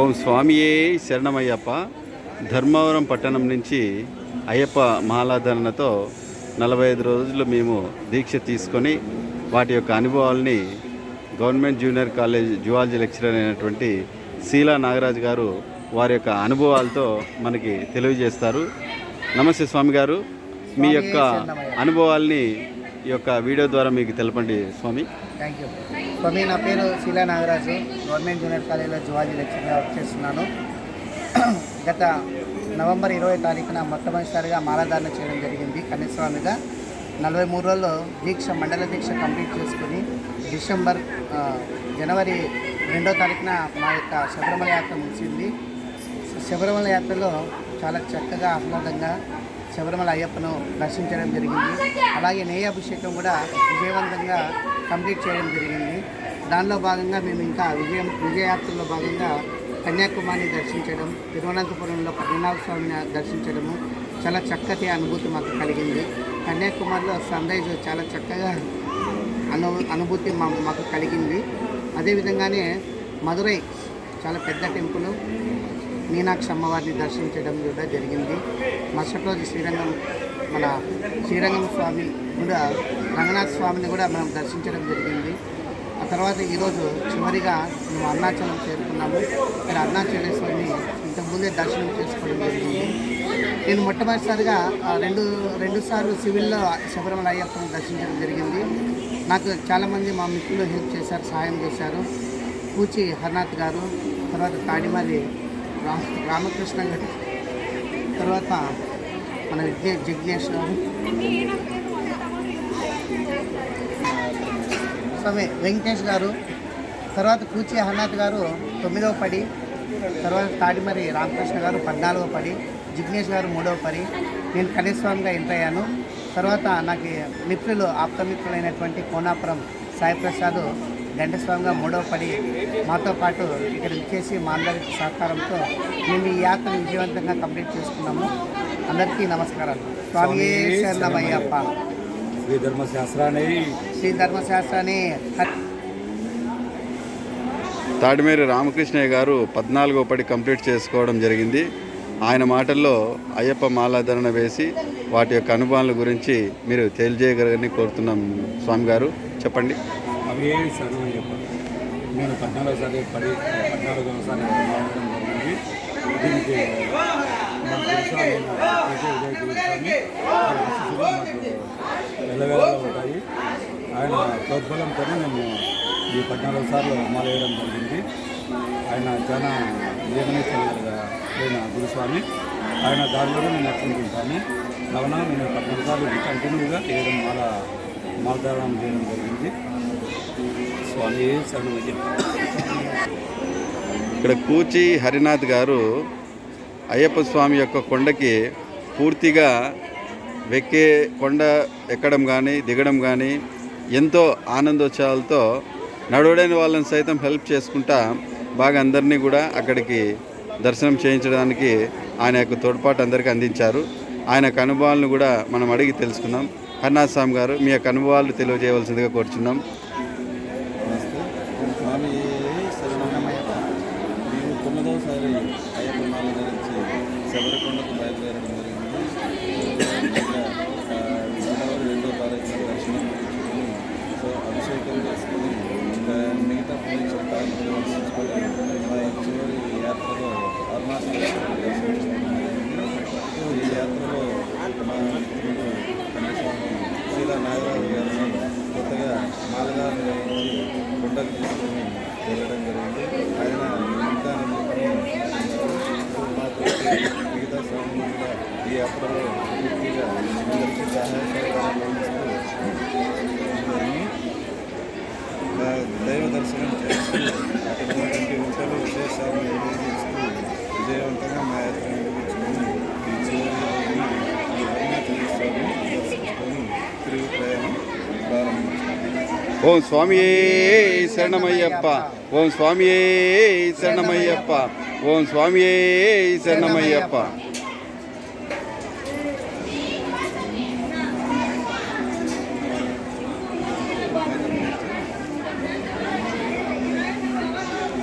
ఓం స్వామియే శరణమయ్యప్ప. ధర్మవరం పట్టణం నుంచి అయ్యప్ప మాలాధరణతో నలభై ఐదు రోజులు మేము దీక్ష తీసుకొని వాటి యొక్క అనుభవాల్ని government junior college zoology lecturer అయినటువంటి శీలా నాగరాజు గారు వారి యొక్క అనుభవాలతో మనకి తెలియజేస్తారు. నమస్తే స్వామి గారు. మీ యొక్క అనుభవాల్ని ఈ యొక్క వీడియో ద్వారా మీకు తెలపండి స్వామి. థ్యాంక్ యూ స్వామి నా పేరు శీలా నాగరాజు. గవర్నమెంట్ జూనియర్ కాలేజీలో జువాలజీ లెక్చర్గా వర్క్ చేస్తున్నాను. గత నవంబర్ ఇరవై తారీఖున మొట్టమొదటిసారిగా మాలాధారణ చేయడం జరిగింది. కన్యస్వామిగా నలభై మూడు రోజుల్లో దీక్ష మండల దీక్ష కంప్లీట్ చేసుకుని డిసెంబర్ జనవరి రెండో తారీఖున మా యొక్క శబరిమల యాత్ర ముగిసింది. శబరిమల యాత్రలో చాలా చక్కగా ఆహ్లాదంగా శబరిమల అయ్యప్పను దర్శించడం జరిగింది. అలాగే నేయాభిషేకం కూడా విజయవంతంగా కంప్లీట్ చేయడం జరిగింది. దానిలో భాగంగా మేము ఇంకా విజయం విజయయాత్రలో భాగంగా కన్యాకుమారిని దర్శించడం తిరువనంతపురంలో పద్మనాభ స్వామిని దర్శించడము చాలా చక్కటి అనుభూతి మాకు కలిగింది. కన్యాకుమారిలో సన్ రైజ్ చాలా చక్కగా అను అనుభూతి మా మాకు కలిగింది. అదేవిధంగానే మధురై చాలా పెద్ద టెంపుల్ మీనాక్షి అమ్మవారిని దర్శించడం కూడా జరిగింది. మరుసటి రోజు శ్రీరంగం మన శ్రీరంగం స్వామి కూడా రంగనాథ స్వామిని కూడా మనం దర్శించడం జరిగింది. ఆ తర్వాత ఈరోజు చివరిగా మేము అరుణాచలం చేరుకున్నాము. ఇక్కడ అరుణాచలేశ్వరిని ఇంతకుముందే దర్శనం చేసుకోవడం జరిగింది. నేను మొట్టమొదటిసారిగా రెండు రెండు సార్లు సివిల్లో శబరిమల అయ్యప్పని దర్శించడం జరిగింది. నాకు చాలామంది మా మిత్రులు హెల్ప్ చేశారు సహాయం చేశారు. పూచి హర్నాథ్ గారు తర్వాత తాడిమల్లి రా రామకృష్ణ గారు. తర్వాత మన విజ్ఞ జిజ్ఞేష్ గారు. స్వామి వెంకటేష్ గారు. తర్వాత కూచి హర్నాథ్ గారు తొమ్మిదవ పడి. తర్వాత తాడిమరి రామకృష్ణ గారు పద్నాలుగవ పడి. జిగ్నేష్ గారు మూడవ పడి. నేను కనీస్వామిగా ఎంటర్ అయ్యాను. తర్వాత నాకు మిత్రులు ఆప్తమిత్రులైనటువంటి కోనాపురం సాయి ప్రసాద్ గంటస్వామిగా మూడవ పడి మాతో పాటు ఇక్కడ ఇచ్చేసి మా అందరి సహకారంతో మేము ఈ యాత్రను విజయవంతంగా కంప్లీట్ చేసుకున్నాము. అందరికీ నమస్కారాలు. స్వామి శరణమయ్యప్ప. శ్రీ ధర్మశాస్త్రాన్ని శ్రీ ధర్మశాస్త్రాన్ని తాడిమేరి రామకృష్ణయ్య గారు పద్నాలుగో పడి కంప్లీట్ చేసుకోవడం జరిగింది. ఆయన మాటల్లో అయ్యప్ప మాలాధరణ వేసి వాటి యొక్క అనుభవాల గురించి మీరు తెలియజేయగలని కోరుతున్నాం స్వామి గారు చెప్పండి. అవే చదువు చెప్పారు నేను పద్నాలుగోసారి పడి పద్నాలుగోసారి రావడం జరిగింది. దీనికి మన గురుస్వామి కేకే విజయ్ మాకు వెళ్ళవేళలో ఉంటాయి. ఆయన ప్రోద్బలంతోనే మేము ఈ పద్నాలుగు సార్లు మాలేయడం జరిగింది. ఆయన చాలా నియమనిష్టంగా అయిన గురుస్వామి ఆయన దారిలోనే నేను నడుచుకుంటుంటాను కావున నేను పద్నాలుగు సార్లు కంటిన్యూగా వేయడం మాల మాలధారణం చేయడం జరిగింది. స్వామి ఇక్కడ కూచి హరినాథ్ గారు అయ్యప్ప స్వామి యొక్క కొండకి పూర్తిగా వెక్కే కొండ ఎక్కడం కానీ దిగడం కానీ ఎంతో ఆనందోత్సవాలతో నడవడైన వాళ్ళని సైతం హెల్ప్ చేసుకుంటా బాగా అందరినీ కూడా అక్కడికి దర్శనం చేయించడానికి ఆయన యొక్క తోడ్పాటు అందరికీ అందించారు. ఆయన యొక్క అనుభవాలను కూడా మనం అడిగి తెలుసుకుందాం. హరినాథ్ స్వామి గారు మీ యొక్క అనుభవాలు తెలియజేయవలసిందిగా కోరుచున్నాం నమస్తే స్వామి శరణమయ్యప్ప మేము మొదటిసారి అయ్యప్ప మాల ధరించి శబరికొండకు బయలుదేరడం జరిగింది. ఇంకా, రెండో తారీఖున దర్శనం చేసుకుని సో అభిషేకం చేసుకుని ఇంకా మిగతా పుణ్యక్షేత్రాలు దర్శించుకొని మా చివరి యాత్రలో అరుణాచల్ దర్శనం జరిగింది ఈ యాత్రలో మా మిత్రుడు కన్యస్వామి శ్రీలా నాగరాజు గారిని కొత్తగా మాలగారు వేయించి కొండకు తీసుకొని వెళ్ళడం జరిగింది ఆయన ఇంకా మాకు మిగతా స్వామి కూడా ఈ యాత్రలో పూర్తిగా అందరికీ సహాయ సహకారాలు అందిస్తూ అందరినీ ఆ, దైవ దర్శనం చేస్తూ అటువంటి ఉన్నటువంటి ఉంటలు విశేషాలను నిర్వహిస్తూ విజయవంతంగా మా యాత్ర నిర్వహించుకొని ఈ చివరి రోజున ఈ అరుణాచలేశ్వరిని దర్శించుకొని తిరుగు ప్రయాణం ప్రారంభించాం ఓం స్వామియే శరణమయ్యప్ప ఓం స్వామియే శరణమయ్యప్ప ఓం స్వామియే శరణమయ్యప్ప.